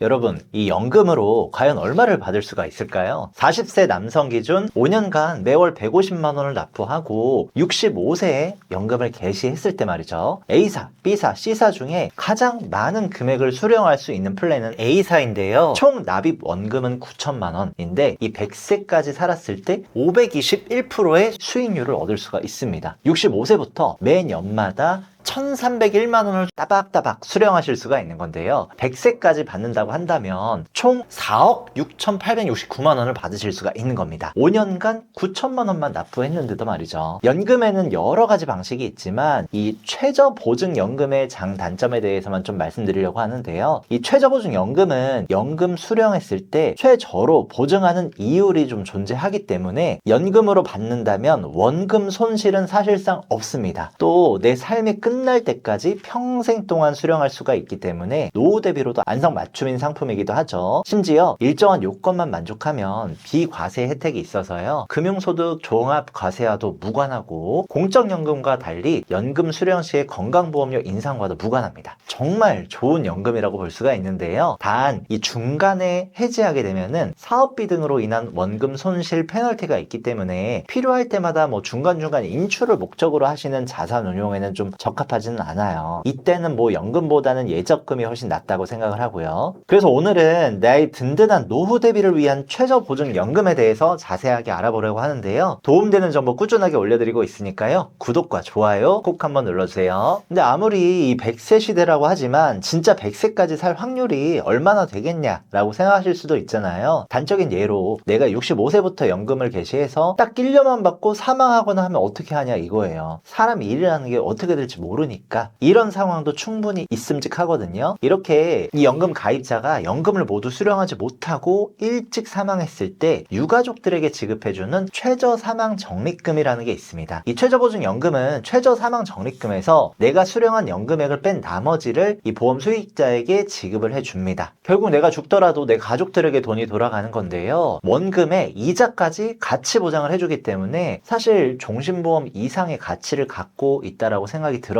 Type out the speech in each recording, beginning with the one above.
여러분, 이 연금으로 과연 얼마를 받을 수가 있을까요? 40세 남성 기준 5년간 매월 150만 원을 납부하고 65세에 연금을 개시했을 때 말이죠. A사, B사, C사 중에 가장 많은 금액을 수령할 수 있는 플랜은 A사인데요. 총 납입 원금은 9천만 원인데 이 100세까지 살았을 때 521%의 수익률을 얻을 수가 있습니다. 65세부터 매 연마다 1301만 원을 따박따박 수령하실 수가 있는 건데요. 100세까지 받는다고 한다면 총 4억 6,869만 원을 받으실 수가 있는 겁니다. 5년간 9천만 원만 납부했는데도 말이죠. 연금에는 여러 가지 방식이 있지만 이 최저 보증 연금의 장단점에 대해서만 좀 말씀드리려고 하는데요. 이 최저 보증 연금은 연금 수령했을 때 최저로 보증하는 이율이 좀 존재하기 때문에 연금으로 받는다면 원금 손실은 사실상 없습니다. 또 내 삶이 끝날 때까지 평생 동안 수령할 수가 있기 때문에 노후 대비로도 안성맞춤인 상품이기도 하죠. 심지어 일정한 요건만 만족하면 비과세 혜택이 있어서요. 금융소득 종합과세와도 무관하고 공적연금과 달리 연금 수령 시의 건강보험료 인상과도 무관합니다. 정말 좋은 연금이라고 볼 수가 있는데요. 단 이 중간에 해지하게 되면은 사업비 등으로 인한 원금 손실 페널티가 있기 때문에 필요할 때마다 뭐 중간중간 인출을 목적으로 하시는 자산 운용에는 좀 적합 하지는 않아요. 이때는 뭐 연금보다는 예적금이 훨씬 낫다고 생각을 하고요. 그래서 오늘은 나의 든든한 노후 대비를 위한 최저 보증 연금에 대해서 자세하게 알아보려고 하는데요. 도움되는 정보 꾸준하게 올려드리고 있으니까요. 구독과 좋아요 꼭 한번 눌러주세요. 근데 아무리 이 100세 시대라고 하지만 진짜 100세까지 살 확률이 얼마나 되겠냐라고 생각하실 수도 있잖아요. 단적인 예로 내가 65세부터 연금을 개시해서 딱 1년만 받고 사망하거나 하면 어떻게 하냐 이거예요. 사람이 일이라는 게 어떻게 될지 모르 니까 이런 상황도 충분히 있음직하거든요. 이렇게 이 연금 가입자가 연금을 모두 수령하지 못하고 일찍 사망했을 때 유가족들에게 지급해주는 최저 사망 적립금이라는 게 있습니다. 이 최저 보증 연금은 최저 사망 적립금에서 내가 수령한 연금액을 뺀 나머지를 이 보험 수익자에게 지급을 해줍니다. 결국 내가 죽더라도 내 가족들에게 돈이 돌아가는 건데요. 원금에 이자까지 같이 보장을 해주기 때문에 사실 종신보험 이상의 가치를 갖고 있다라고 생각이 들어요.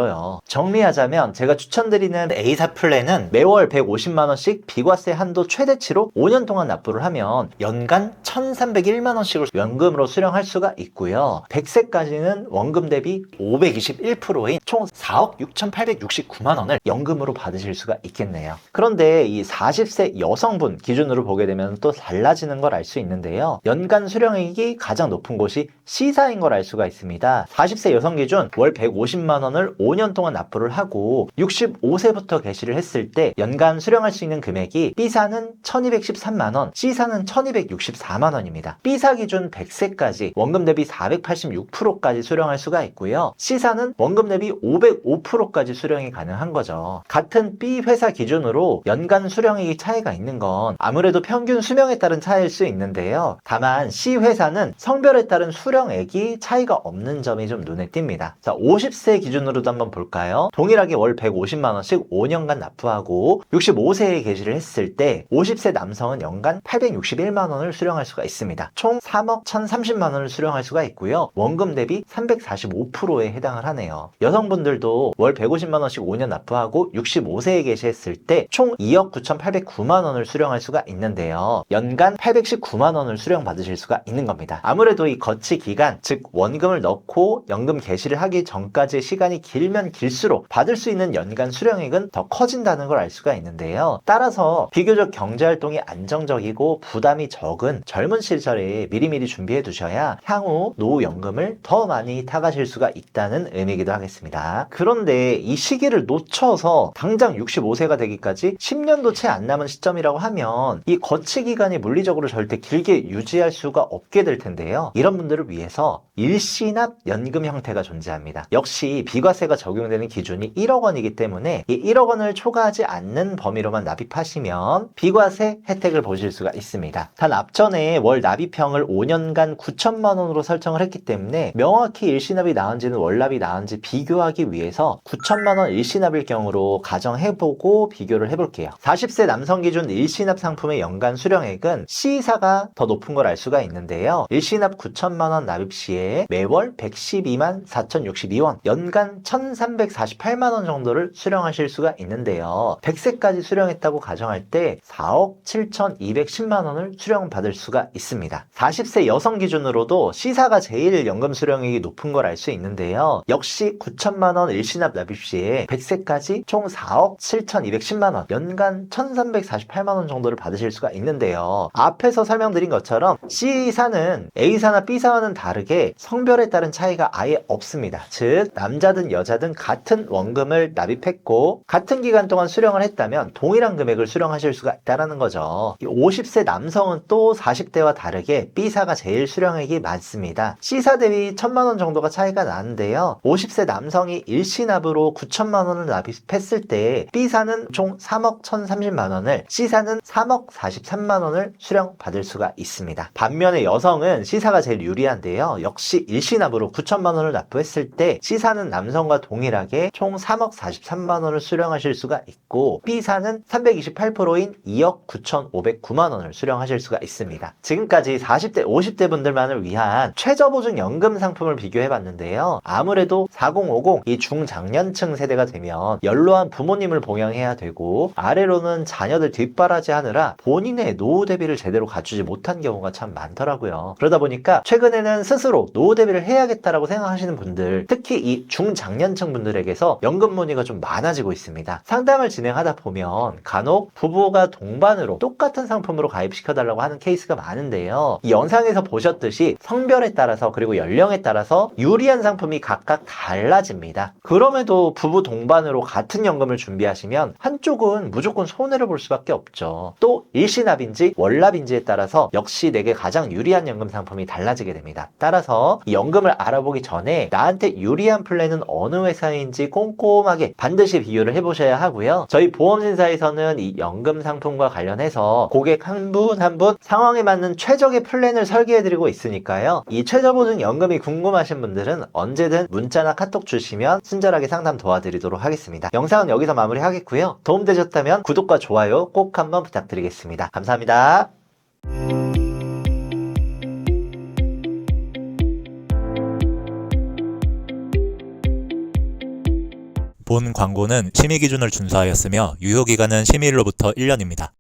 정리하자면 제가 추천드리는 A사 플랜은 매월 150만원씩 비과세 한도 최대치로 5년 동안 납부를 하면 연간 1301만원씩을 연금으로 수령할 수가 있고요. 100세까지는 원금 대비 521%인 총 4억 6,869만 원을 연금으로 받으실 수가 있겠네요. 그런데 이 40세 여성분 기준으로 보게 되면 또 달라지는 걸 알 수 있는데요. 연간 수령액이 가장 높은 곳이 C사인 걸 알 수가 있습니다. 40세 여성 기준 월 150만 원을 5년 동안 납부를 하고 65세부터 개시를 했을 때 연간 수령할 수 있는 금액이 B사는 1213만 원, C사는 1264만 원입니다. B사 기준 100세까지 원금 대비 486%까지 수령할 수가 있고요. C사는 원금 대비 505%까지 수령이 가능한 거죠. 같은 B 회사 기준으로 연간 수령액이 차이가 있는 건 아무래도 평균 수명에 따른 차이일 수 있는데요. 다만 C 회사는 성별에 따른 수령액이 차이가 없는 점이 좀 눈에 띕니다. 자, 50세 기준으로도 한번 볼까요? 동일하게 월 150만 원씩 5년간 납부하고 65세에 개시를 했을 때 50세 남성은 연간 861만 원을 수령할 수가 있습니다. 총 3억 1,030만 원을 수령할 수가 있고요. 원금 대비 345%에 해당을 하네요. 여성 분들도 월 150만 원씩 5년 납부하고 65세에 개시했을 때 총 2억 9,809만 원을 수령할 수가 있는데요. 연간 819만 원을 수령 받으실 수가 있는 겁니다. 아무래도 이 거치 기간, 즉 원금을 넣고 연금 개시를 하기 전까지의 시간이 길면 길수록 받을 수 있는 연간 수령액은 더 커진다는 걸 알 수가 있는데요. 따라서 비교적 경제 활동이 안정적이고 부담이 적은 젊은 시절에 미리미리 준비해 두셔야 향후 노후 연금을 더 많이 타가실 수가 있다는 의미이기도 하겠습니다. 그런데 이 시기를 놓쳐서 당장 65세가 되기까지 10년도 채 안 남은 시점이라고 하면 이 거치 기간이 물리적으로 절대 길게 유지할 수가 없게 될 텐데요. 이런 분들을 위해서 일시납 연금 형태가 존재합니다. 역시 비과세가 적용되는 기준이 1억 원이기 때문에 이 1억 원을 초과하지 않는 범위로만 납입하시면 비과세 혜택을 보실 수가 있습니다. 단 앞전에 월 납입형을 5년간 9천만 원으로 설정을 했기 때문에 명확히 일시납이 나은지는 월납이 나은지 비교하기 비교하기 위해서 9천만 원 일시납일 경우로 가정해보고 비교를 해볼게요. 40세 남성 기준 일시납 상품의 연간 수령액은 C사가 더 높은 걸 알 수가 있는데요. 일시납 9천만 원 납입 시에 매월 112만 4,062원, 연간 1,348만 원 정도를 수령하실 수가 있는데요. 100세까지 수령했다고 가정할 때 4억 7,210만 원을 수령받을 수가 있습니다. 40세 여성 기준으로도 C사가 제일 연금 수령액이 높은 걸 알 수 있는데요. 역시 9천만 원 일시납 납입 시에 100세까지 총 4억 7,210만 원, 연간 1,348만 원 정도를 받으실 수가 있는데요. 앞에서 설명드린 것처럼 C사는 A사나 B사와는 다르게 성별에 따른 차이가 아예 없습니다. 즉 남자든 여자든 같은 원금을 납입했고 같은 기간 동안 수령을 했다면 동일한 금액을 수령하실 수가 있다는 거죠. 이 50세 남성은 또 40대와 다르게 B사가 제일 수령액이 많습니다. C사 대비 1천만 원 정도가 차이가 나는데요. 50세 남성 이 일시납으로 9천만 원을 납입했을 때 B사는 총 3억 1,030만 원을 C사는 3억 43만 원을 수령받을 수가 있습니다. 반면에 여성은 C사가 제일 유리한데요. 역시 일시납으로 9천만 원을 납부했을 때 C사는 남성과 동일하게 총 3억 43만 원을 수령하실 수가 있고 B사는 328%인 2억 9,509만 원을 수령하실 수가 있습니다. 지금까지 40대, 50대 분들만을 위한 최저보증 연금 상품을 비교해 봤는데요. 아무래도 4050이 중장년층 세대가 되면 연로한 부모님을 봉양해야 되고 아래로는 자녀들 뒷바라지 하느라 본인의 노후 대비를 제대로 갖추지 못한 경우가 참 많더라고요. 그러다 보니까 최근에는 스스로 노후 대비를 해야겠다라고 생각하시는 분들, 특히 이 중장년층 분들에게서 연금 문의가 좀 많아지고 있습니다. 상담을 진행하다 보면 간혹 부부가 동반으로 똑같은 상품으로 가입시켜달라고 하는 케이스가 많은데요. 이 영상에서 보셨듯이 성별에 따라서 그리고 연령에 따라서 유리한 상품이 각각 달라집니다. 그럼에도 부부 동반으로 같은 연금을 준비하시면 한쪽은 무조건 손해를 볼 수밖에 없죠. 또 일시납인지 월납인지에 따라서 역시 내게 가장 유리한 연금 상품이 달라지게 됩니다. 따라서 이 연금을 알아보기 전에 나한테 유리한 플랜은 어느 회사인지 꼼꼼하게 반드시 비교를 해보셔야 하고요. 저희 보험신사에서는 이 연금 상품과 관련해서 고객 한 분 한분 상황에 맞는 최적의 플랜을 설계해드리고 있으니까요. 이 최저보증 연금이 궁금하신 분들은 언제든 문자나 카톡 주시면 친절하게 상담 도와드리도록 하겠습니다. 영상은 여기서 마무리하겠고요. 도움되셨다면 구독과 좋아요 꼭 한번 부탁드리겠습니다. 감사합니다. 본 광고는 심의 기준을 준수하였으며 유효 기간은 심의일로부터 1년입니다.